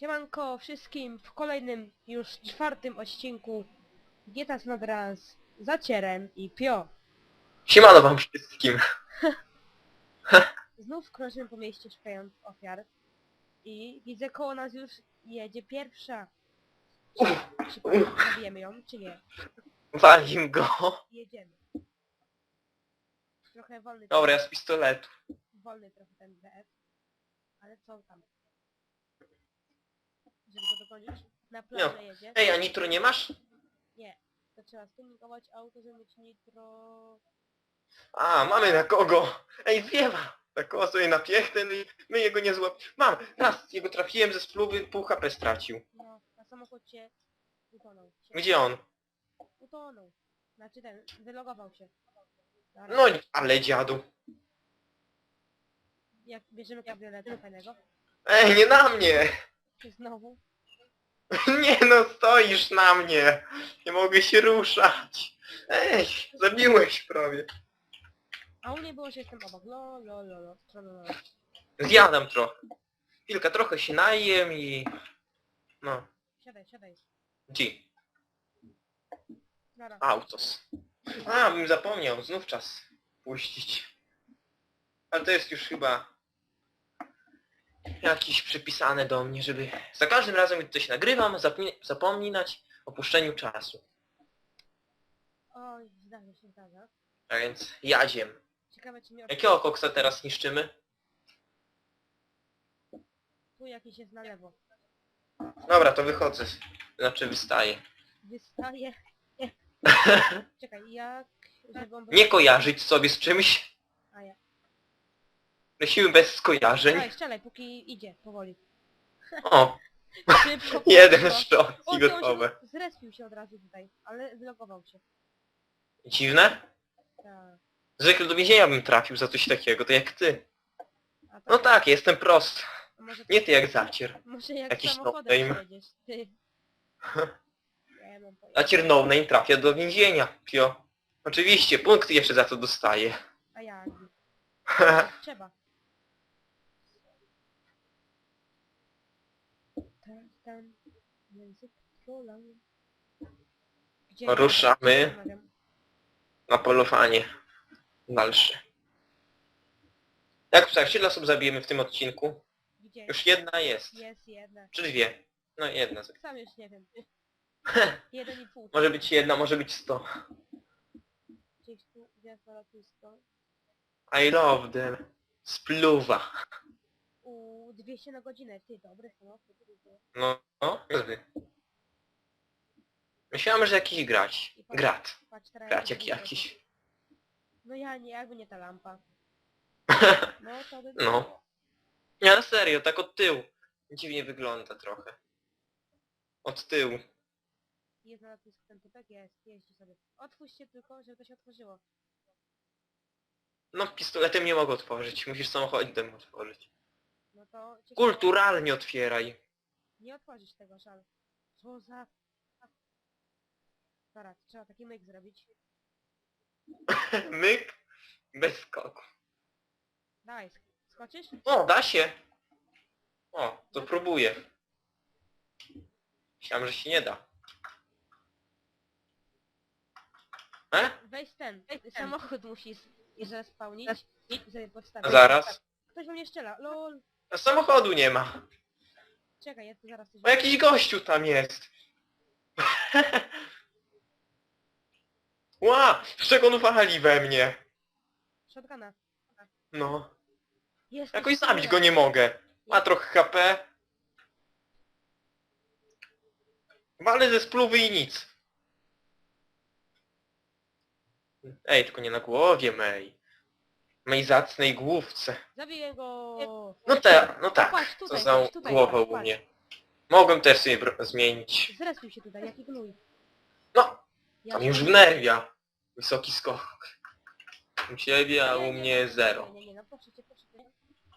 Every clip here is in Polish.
Siemanko wszystkim w kolejnym już czwartym odcinku Dieta z Nadrans, Zacierem i Pio. Siemano wam wszystkim. Znów krążymy po mieście szukając ofiar i widzę koło nas już jedzie pierwsza. Czy, czy zabijemy ją, czy nie? Walim go. Jedziemy. Trochę wolny, Dobra, ja z pistoletu. wolny trochę ten BF, ale co tam? Żeby go dogonić? Na plażę jedzie. Ej, a nitro nie masz? Nie, to trzeba stuningować auto, żeby mieć nitro... A, mamy na kogo. Ej, zwiewa. Tak koło sobie napiechty, my, my jego nie złap... Mam, raz jego trafiłem ze spluwy, pół HP stracił. No, na utonął się. Gdzie on? Utonął. Znaczy ten, wylogował się. No, ale dziadu. Jak bierzemy kabrioletę fajnego, Ej, nie na mnie. znowu. Nie no, stoisz na mnie. Nie mogę się ruszać. Ej, zabiłeś prawie. A u mnie było, że jestem obok. Lo, lo, lo, lo, lo, lo, lo. Zjadam trochę. Chwilkę, trochę się najem i... No, Siadaj, siadaj. gdzie? Autos. A, bym zapomniał, znów czas puścić. Ale to jest już chyba jakiś przypisane do mnie, żeby za każdym razem, gdy coś nagrywam, zapominać o puszczeniu czasu. Oj, zdarza się, zdarza. A więc jadziem. Ciekawe czy mi. Jakiego koksa teraz niszczymy? Tu jakiś jest na lewo. Dobra, to wychodzę. Znaczy wystaję. Wystaje. Czekaj, jak... Żeby on był... Nie kojarzyć sobie z czymś. A ja. Lecimy bez skojarzeń. Strzelaj, strzelaj, póki idzie, powoli. O, Szybko, jeden szybko. shot O, i on gotowe. się zrespił się od razu tutaj, ale wylogował się. Dziwne? Tak. Zwykle do więzienia bym trafił za coś takiego, to jak ty. A No tak, jestem prosty. a może, Nie ty jak zacier. może jak jakiś samochodem no-name. jedziesz, ty. Ja mam pojęcia. Zacier no name trafia do więzienia, pio. Oczywiście, punkty jeszcze za to dostaje. A jak? Trzeba. Tam, język trolla. Gdzie? Ruszamy. Na polowanie. Dalsze. Jak tak, ile osób zabijemy w tym odcinku? Gdzie? Już jedna jest. Jest jedna. Czy dwie? No jedna. Sam już nie wiem. Jeden i pół. Może być jedna, może być sto. Gdzieś tu, gwiazda lotnisko. I love them. Spluwa. U 200 na godzinę. Ty, dobry samochód. No, no, niezły. Myślałem, że jakiś grać. I patrz- Grat. Patrz teraz. Grać jak jakiś. No ja nie, jakby nie ta lampa. No to by No. Nie, ale serio, tak od tyłu. Dziwnie wygląda trochę. Od tyłu. Jest na lotnisku ten typek? Jest, jeździ sobie. Otwórz się tylko, żeby to się otworzyło. No, pistoletem nie mogę otworzyć. Musisz samochodem otworzyć. No to... ciekawe- Kulturalnie otwieraj. Nie otworzysz tego, szal. Co za... Zaraz, trzeba taki myk zrobić. Myk. Bez skoku. Dawaj, sk- skoczysz? O, da się. O, to próbuję. Myślałem, że się nie da. E? Weź ten, samochód musisz zespałnić podstawić. Zaraz. Ktoś we mnie strzela, lol. A samochodu nie ma. Czekaj, ja tu zaraz coś... O, jakiś gościu tam jest. Ła! Z czego on wali we mnie? Shotguna. No. Jest Jakoś zabić go nie mogę. Ma trochę HP. Walę ze spluwy i nic. Ej, tylko nie na głowie mej. Mej zacnej główce. Zabiję go! No te, no tak. Patrz, Co tutaj, za patrz, tutaj, głowę patrz, u patrz. mnie. Mogłem też sobie bro- zmienić. Zrespił się tutaj, jaki gnój. No, Ja tam już wnerwia. Wysoki skok. U ciebie, a u nie, mnie nie, zero. Nie, nie, no proszę cię, proszę cię.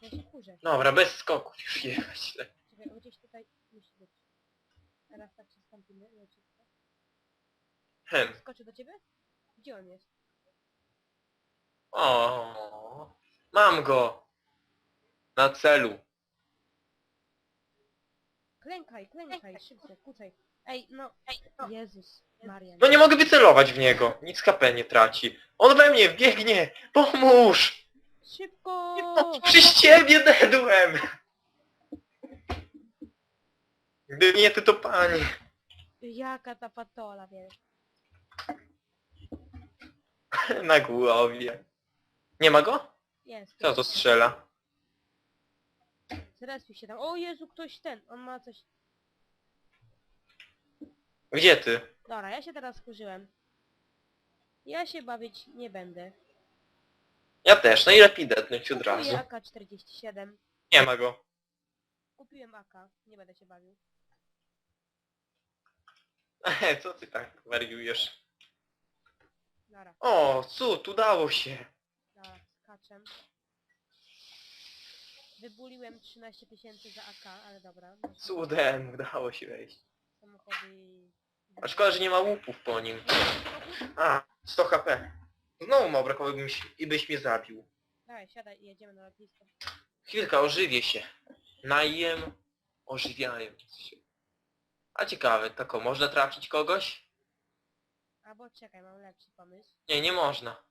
Ja się kurzę. Dobra, bez skoków już jechać. Czekaj, gdzieś tutaj musi być. Teraz tak się stąpimy, leciutko. Hem. Skoczy do ciebie? Gdzie on jest? O, mam go. Na celu. Klękaj, klękaj, szybko, kucaj. Ej, no, Jezus, Marian. No nie mogę wycelować w niego. Nic HP nie traci. On we mnie biegnie! Pomóż! Szybko! Przez ciebie dedłem! Gdyby nie ty to panie. Jaka ta patola, wiesz. Na głowie. Nie ma go? Jest. Kto to strzela? Zrespił się tam. O Jezu, ktoś ten, on ma coś... Gdzie ty? Dobra, ja się teraz skurzyłem. Ja się bawić nie będę. Ja też, no i lepiej dednąć od razu. Kupuję AK-47. Nie ma go. Kupiłem AK, nie będę się bawił. Ehe, co ty tak wariujesz? Dobra, O, cud, udało się. Skaczem. Wybuliłem 13 tysięcy za AK, ale dobra. Cudem, udało się wejść. Samochody... A szkoda, że nie ma łupów po nim. A, 100 HP. Znowu ma się- i byś mnie zabił. Dawaj, siadaj i jedziemy na lotnisko. Chwilka, ożywię się. Najem, ożywiając się. A ciekawe, tako, można trafić kogoś? Albo czekaj, mam lepszy pomysł. Nie, nie można.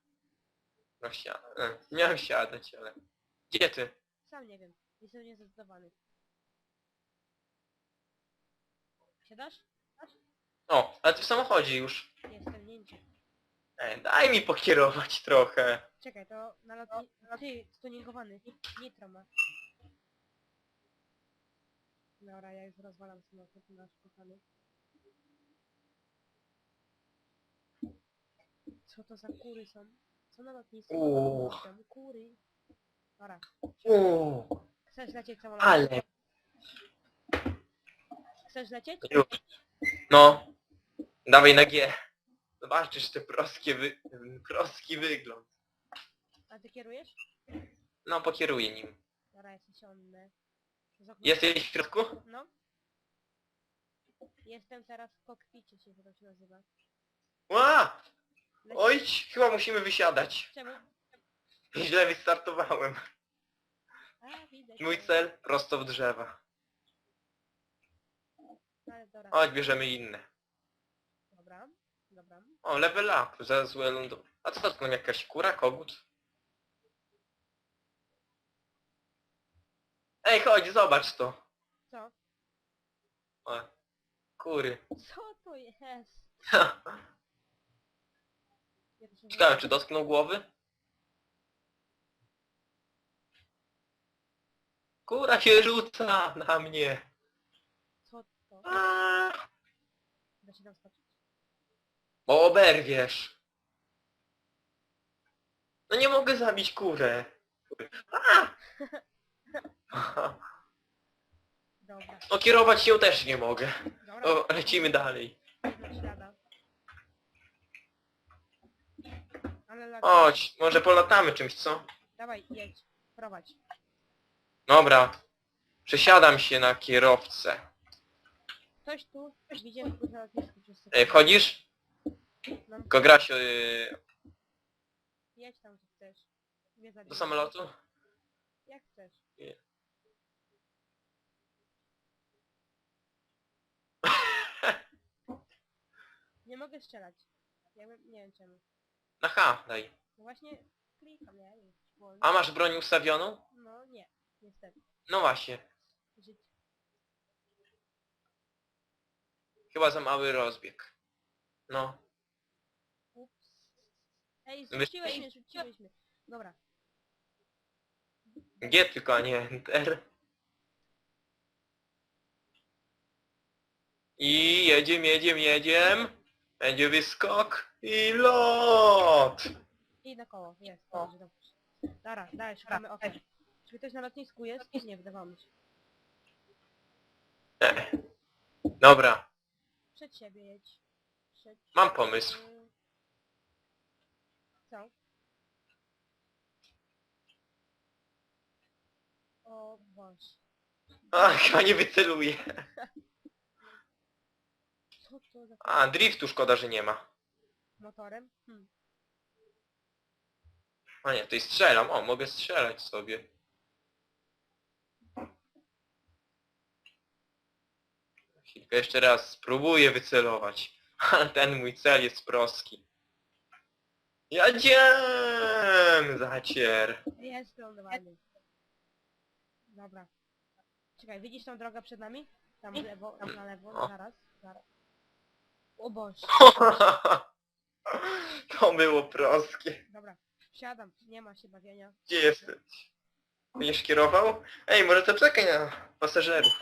No siadać. Miałem siadać, ale... Gdzie ty? Sam nie wiem, jestem niezdecydowany. Siadasz? O, ale ty w samochodzie już. Jestem nięcie. E, daj mi pokierować trochę. Czekaj, to na lotni... Ty, stuningowany. Nitro ma. Dobra, ja już rozwalam samochód nasz kochany. Co to za kury są? Co na lotnisku? Tam kury. Dobra, Uuu, chcesz lecieć samolotem? ale... Chcesz lecieć? Już. No. Dawaj na G. Zobaczysz te proskie wy... proski wygląd. A ty kierujesz? No, pokieruję nim. Dobra, ja się siądę. Z okna- Jesteś w środku? No. Jestem teraz w kokpicie, się to się nazywa. Ła! Oj, chyba musimy wysiadać. Czemu? Źle wystartowałem. A, widzę. Mój cel prosto w drzewa. Ale dobra. Chodź, bierzemy inne. Dobra, dobra. O, level up, za złe lądu. A co to tam jakaś kura, kogut? Ej, chodź, zobacz to. Co? O, kury. Co to jest? Się Ciekawe, czy dotknął głowy? Kura się rzuca na mnie. Co to? Aaa, Da się tam skoczyć? Bo oberwiesz. No nie mogę zabić kurę. Aaa! Dobra, No kierować się też nie mogę. dobra. O, lecimy dalej. Ślada. Ale lag... Chodź, może polatamy czymś, co? Dawaj, jedź. Prowadź. Dobra. Przesiadam się na kierowcę. Ktoś tu? Widziałem kogoś na lotnisku przez Ej, wchodzisz? No, Tylko Grasio, yy, jedź tam, gdzie chcesz. Nie do samolotu? Jak chcesz. Nie. Nie mogę strzelać. Ja bym, nie wiem czemu. Na H, daj. No właśnie klikam, już wolno. A masz broń ustawioną? No nie, niestety. No właśnie. Życie. Chyba za mały rozbieg. No. Ups. Ej, zrzuciłeś mnie, zrzuciłeś mnie. Dobra. G tylko, a nie Enter. I jedziem, jedziem, jedziem. Będzie wyskok i lot. I na koło, jest, dobrze, dobrze. Dobra, daj, szukamy ofiar. Czy ktoś na lotnisku jest? Nie, wydawało mi się. E. Dobra, Przed siebie jedź. Przed mam pomysł. siebie. Co? O Boże. A, chyba nie wyceluję. To za... A, driftu szkoda, że nie ma. Motorem? Hmm. A nie, tutaj strzelam. O, mogę strzelać sobie. Chwilkę jeszcze raz spróbuję wycelować. Ale ten mój cel jest proski. Jadziem! Zacier. Jest lądowany. Dobra. Czekaj, widzisz tą drogę przed nami? Tam w lewo, tam na lewo, O. zaraz, zaraz. O Boże. To było proskie. Dobra, wsiadam, nie ma się bawienia. Gdzie jesteś? Będziesz kierował? Ej, może to czekaj na pasażerów.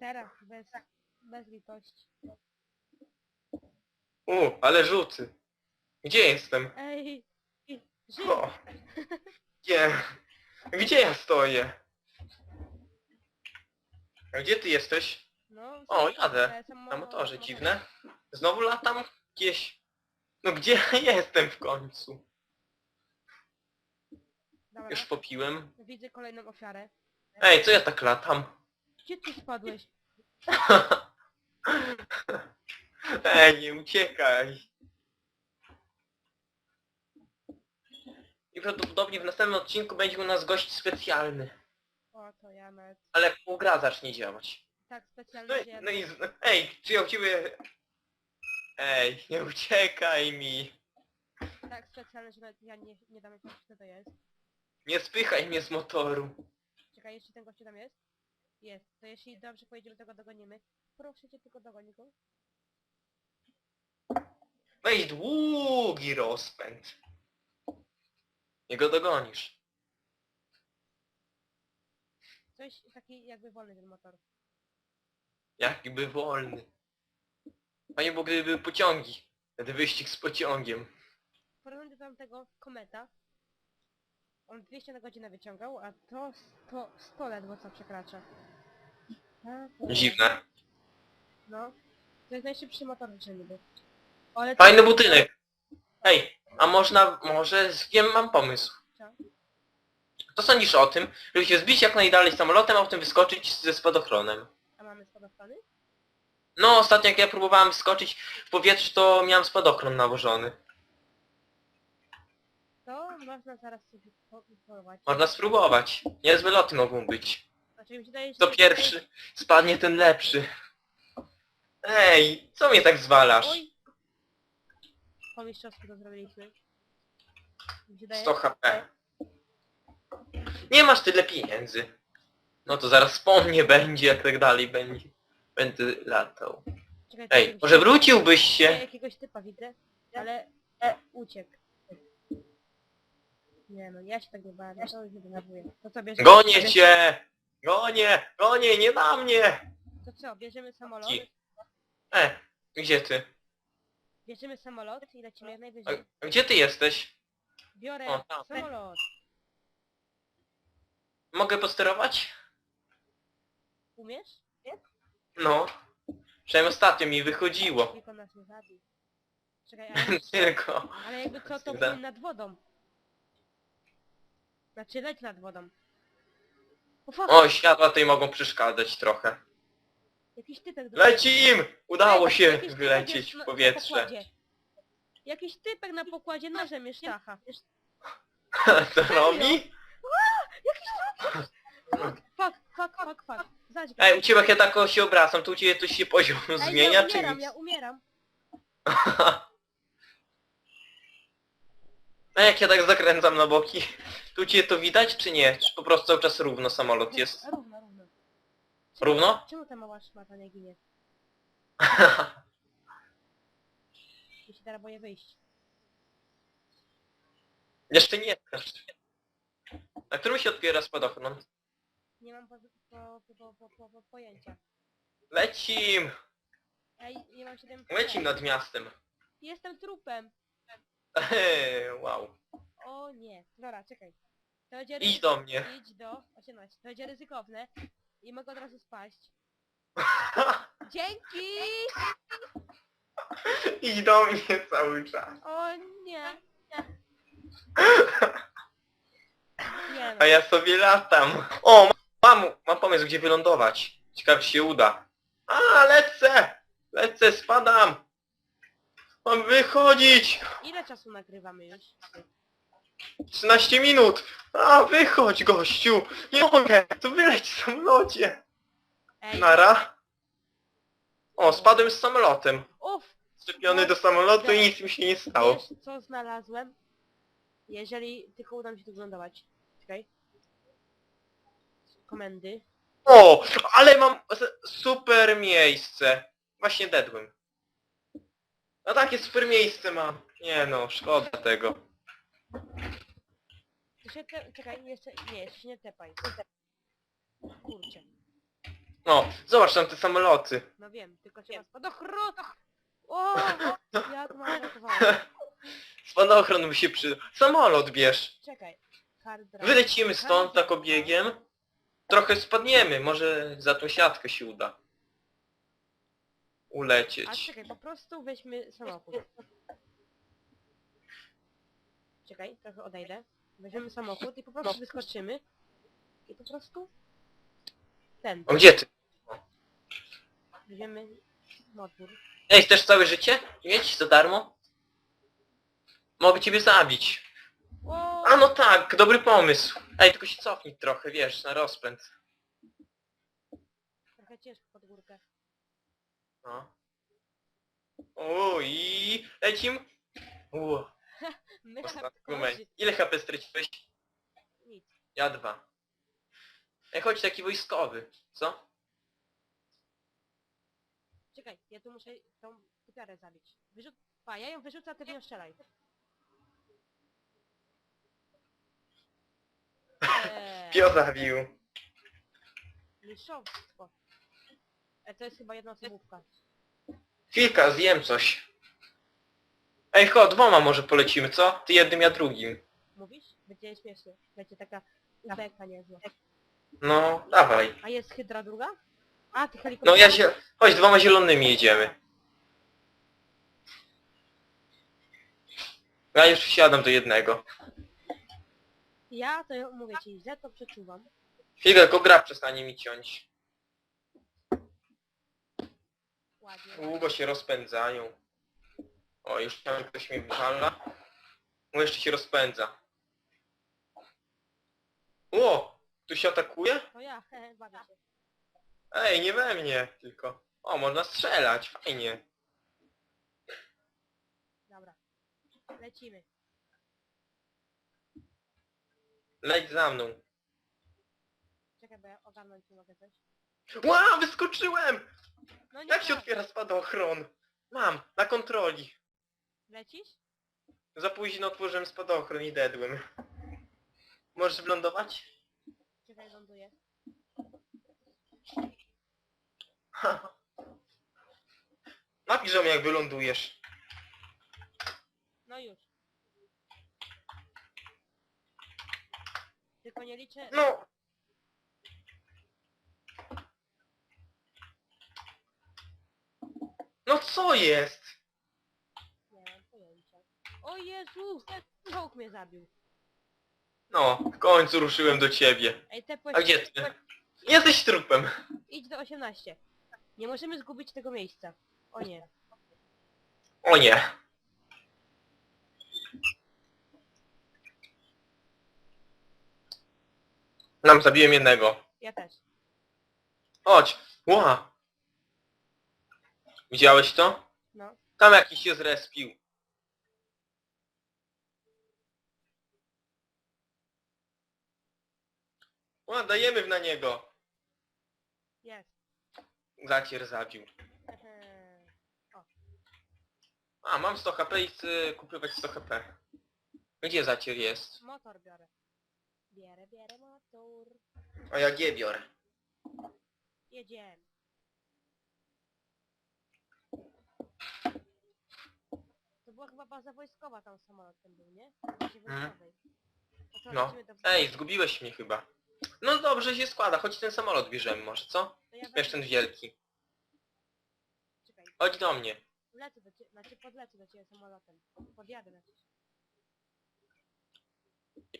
Teraz, bez, bez litości. U, ale rzuty. Gdzie jestem? Ej! Żyj! O. Gdzie? Gdzie ja stoję? A Gdzie ty jesteś? No, O, jadę. Na motorze, dziwne. Znowu latam gdzieś. No gdzie ja jestem w końcu? Dobra, Już popiłem. widzę kolejną ofiarę. Ej, co ja tak latam? Gdzie ty spadłeś? Ej, nie uciekaj. I prawdopodobnie w następnym odcinku będzie u nas gość specjalny. O, to ja nawet... Ale jak gra zacznie działać. Tak No, specjalnie i- no i... z- Ej, czy ja u ciebie... Ej, nie uciekaj mi. Tak specjalnie, że nawet ja nie, nie dam jakiegoś, kto to jest. Nie spychaj mnie z motoru. Czekaj, jeśli ten gościu tam jest? Jest. To jeśli dobrze pojedziemy, to go dogonimy. Proszę cię tylko dogoni go. Weź długi rozpęd. Nie go dogonisz. Coś taki jakby wolny ten motor. Jakby wolny. Panie było gdyby były pociągi. Wtedy wyścig z pociągiem. W porównaniu do tamtego kometa, on 200 na godzinę wyciągał, a to 100, 100 ledwo co przekracza. A, to- Dziwne. No. To jest najszybszy motor w niby. Ale Fajny budynek. Ej, a można, może z kim mam pomysł. Co? Co sądzisz o tym, żeby się zbić jak najdalej samolotem, a potem wyskoczyć ze spadochronem? Mamy spadochrony? No, ostatnio jak ja próbowałem skoczyć w powietrze, to miałem spadochron nałożony. To można zaraz sobie po- spróbować. Można spróbować. Niezłe loty mogą być. Znaczy mi się wydaje, że... To pierwszy spadnie ten lepszy. Ej, co mnie tak zwalasz? Oj! Po mistrzowsku to zrobiliśmy. Mi się wydaje- 100 HP. Nie masz tyle pieniędzy. No to zaraz po mnie będzie, jak tak dalej będzie. Będę latał. Czekaj, Ej, może wróciłbyś Ja się? jakiegoś typa widzę, ale e, uciekł. Nie no, ja się tak nie bałem, to już. To co, bierzemy... Gonię cię! Gonię! Gonię, nie na mnie! To co, bierzemy samolot, Ci. E, gdzie ty? bierzemy samolot i lecimy jak A, najwyżej. a gdzie ty jesteś? Biorę O, tam. samolot. Mogę posterować? Umiesz? No. Przynajmniej ostatnio mi wychodziło. Tylko nas nie zabił. Czekaj, ale, Tylko. ale jakby co, to płyń nad wodą. Znaczy leć nad wodą. O fuck, O, światła tutaj mogą przeszkadzać trochę. jakiś typek... do- Leci im! Udało się wylecieć w na- powietrze. pokładzie. Jakiś typek na pokładzie nożem jest sztacha. Co robi? Fuck, fuck, fuck, fuck. Zadź go. Ej, u ciebie jak ja tak się obracam, to u ciebie coś się poziom zmienia, ja czy umieram, nic? ja umieram. A jak ja tak zakręcam na boki, tu cię to widać, czy nie? Czy po prostu cały czas równo samolot jest? Równo, równo. Równo? Czemu ta mała szmata nie ginie? Ja się teraz boję wyjść. Jeszcze nie. Na którym się otwiera spadochron? Nie mam po, po, po, po, po, po pojęcia. Lecim! Ej, nie mam 7 Lecim nad miastem. Jestem trupem. wow. O nie. Dobra, czekaj. To będzie Idź do mnie. Idź do 18. To będzie ryzykowne. I mogę od razu spaść. Dzięki! Idź do mnie cały czas. O nie. Nie no. A ja sobie latam. O, mam, mam pomysł, gdzie wylądować. Ciekawe, czy się uda. A, lecę! Lecę, spadam! Mam wychodzić! Ile czasu nagrywamy już? 13 minut! A, wychodź, gościu! Nie mogę! Tu wyleć w samolocie! Ej, Nara? O, spadłem z samolotem. Uff, Szczepiony do samolotu i nic mi się nie stało. wiesz co znalazłem? Jeżeli tylko uda mi się tu wylądować. Czekaj. Komendy. O, ale mam s- super miejsce. Właśnie dedłem. No takie super miejsce mam. Nie no, szkoda tego. Się te... Czekaj, jeszcze... Nie, jeszcze się nie tepaj. Kurczę. No, zobacz tam te samoloty. No wiem, tylko trzeba spadochron! O! Ja to mam. Spadochron by się przy... Samolot bierz. Czekaj. Hard drive. Wylecimy stąd tak obiegiem. Trochę spadniemy, może za tą siatkę się uda. A Ulecieć. czekaj, po prostu weźmy samochód. Czekaj, trochę odejdę. Weźmiemy samochód i po prostu wyskoczymy. I po prostu... Ten. O, gdzie ty? Weźmiemy motor. Ej, chcesz całe życie? Mieć za darmo? Mogę ciebie zabić. A no tak, dobry pomysł. Ej, tylko się cofnij trochę, wiesz, na rozpęd. Trochę ciężko pod górkę. No. O, i lecim. U, My. Ile HP straciłeś? Nic. Ja dwa. Ej, chodź taki wojskowy, co? Czekaj, ja tu muszę tą typiarę zabić. Wyrzuc... Pa, ja ją wyrzucę, a ty nią strzelaj. Eee, Pio zabił. Mistrzostwo. E, to jest chyba jedna osobówka. Chwilka, zjem coś. Ej, chodź, dwoma może polecimy, co? Ty jednym, ja drugim. Mówisz? Będzie śmiesznie. Będzie taka ubeka niezła. No, dawaj. A jest hydra druga? A, ty helikopter. No ja się... Chodź, dwoma zielonymi jedziemy. Ja już wsiadam do jednego. Ja to ja mówię ci, źle to przeczuwam. Chwilkę, tylko gra przestanie mi ciąć. Ładnie. Długo się rozpędzają. O, już tam ktoś mnie wywala. No jeszcze się rozpędza. O! Tu się atakuje? To ja, bawię się. Ej, nie we mnie tylko. O, można strzelać, fajnie. Dobra. Lecimy. Leć za mną. Czekaj, bo ja ogarnąć nie mogę coś. Ła, wyskoczyłem! No nie Jak się tak. otwiera spadochron? Mam, na kontroli. Lecisz? Za późno otworzyłem spadochron i dedłem. Możesz wylądować? Czekaj, ląduję. Napisz o mnie jak wylądujesz. No już. Tylko nie liczę... No! No co jest? Nie mam pojęcia. O Jezu! Czołg mnie zabił. No, w końcu ruszyłem do ciebie. Ej, te A gdzie ty? Jesteś trupem. Idź do 18. Nie możemy zgubić tego miejsca. O nie. O nie. Nam zabiłem jednego. Ja też. Chodź. Ła. Widziałeś to? No. Tam jakiś się zrespił. Ła, dajemy na niego. Jest. Zacier zabił. A, mam 100 HP i chcę kupywać 100 HP. Gdzie zacier jest? Motor biorę. Bierę, bierę motor. A ja G biorę. Jedziemy. To była chyba baza wojskowa tam samolotem był, nie? Bazie Mhm. wojskowej. To co, No. lecimy do- Ej, zgubiłeś mnie chyba. No dobrze się składa, choć ten samolot bierzemy może, co? To ja Wiesz, ten wielki. Czekaj, Chodź do mnie. lecę do ciebie, znaczy podlecę do ciebie samolotem. Podjadę na ciebie.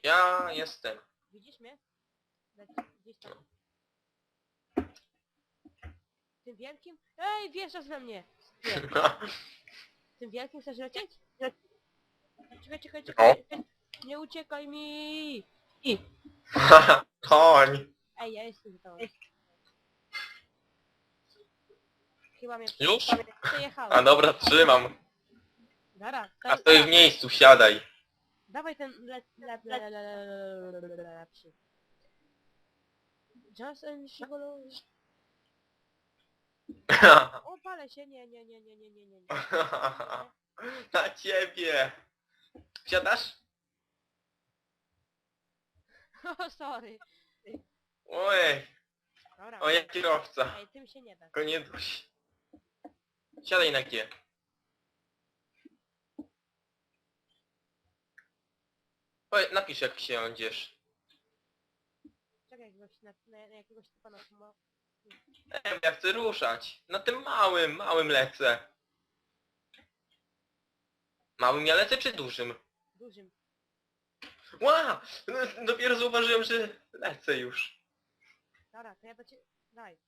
Ja jestem. Widzisz mnie? Gdzieś tam. Tym wielkim? Ej, wjeżdżasz we mnie! Nie. Tym wielkim chcesz lecieć? Czekaj, czekaj, czekaj. Nie uciekaj mi! I. Koń. Ej, ja jestem tobą. chyba mnie Już? przejechałem. A dobra, trzymam. Dara, A stoi w miejscu, siadaj. Dawaj ten le... le... le... le... le... le... le... lepszy. Justin Shigolo... O, palę się, nie, nie, nie, nie, nie, nie, nie. nie. Na ciebie! Wsiadasz? O, sorry. Ojej, Dobra. o jak kierowca. Ej, tym się nie da. Go nie duś. Siadaj na G. Oj, napisz jak siądziesz. Czekaj, jakiegoś, na, na, na jakiegoś typa na sumo. Ja chcę ruszać. Na tym małym, małym lecę. Małym ja lecę czy dużym? Dużym. Ła! Dopiero zauważyłem, że lecę już. Dobra, to ja do ciebie... Daj.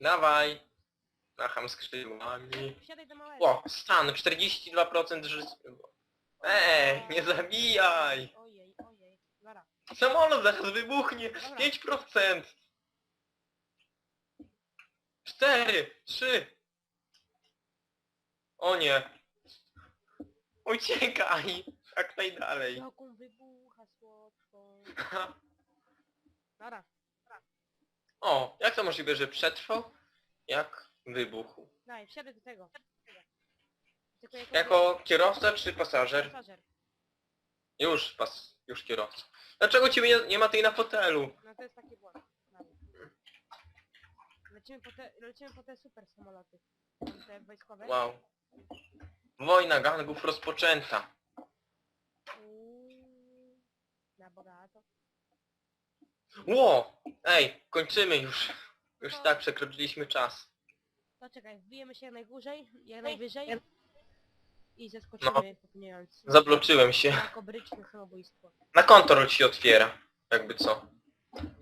Dawaj. Macham skrzydłami. Wsiadaj do małego. O, stan, 42% życia. Ej, nie zabijaj! Ojej, ojej. Dobra. Samolot zaraz wybuchnie! Dobra. 5%! 4, 3. O nie. Uciekaj! Jak najdalej. Jaką wybucha słodko. Dobra. O, jak to możliwe, że przetrwał? Jak wybuchł. Daj, wsiadaj do tego. Tylko jako... Jako kierowca czy pasażer? pasażer. Już, pas, już kierowca. Dlaczego ciebie nie, nie ma tej na fotelu? No to jest taki błąd. Lecimy po te, lecimy po te super samoloty. Te wojskowe. Wow. Wojna gangów rozpoczęta. Uuu, Na bogato. Ło! Ej, kończymy już. Już i tak przekroczyliśmy czas. To czekaj, wbijemy się jak najwyżej, jak najwyżej i zeskoczymy popełniając Zabloczyłem się. samobójstwo. Na kontrol ci się otwiera. Jakby co.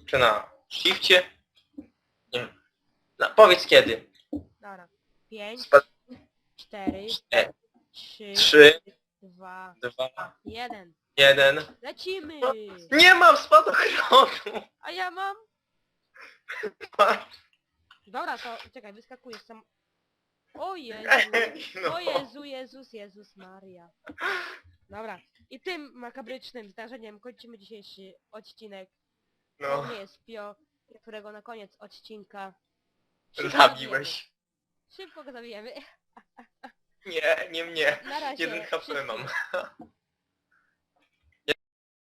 Czy na shifcie? Nie. Na, powiedz kiedy. Dobra. 5, Spa- 4, E, 3, 3, 2, 2, 1. 1. Lecimy! Nie mam spadochronu! A ja mam... Dobra, to czekaj, wyskakujesz sam... O Jezu! No. O Jezu, Jezus, Jezus Maria. Dobra. I tym makabrycznym zdarzeniem kończymy dzisiejszy odcinek. To No, nie jest Pio, którego na koniec odcinka... zabiłeś. Szybko go zabijemy. Nie, nie mnie. Na razie. Jeden HP mam.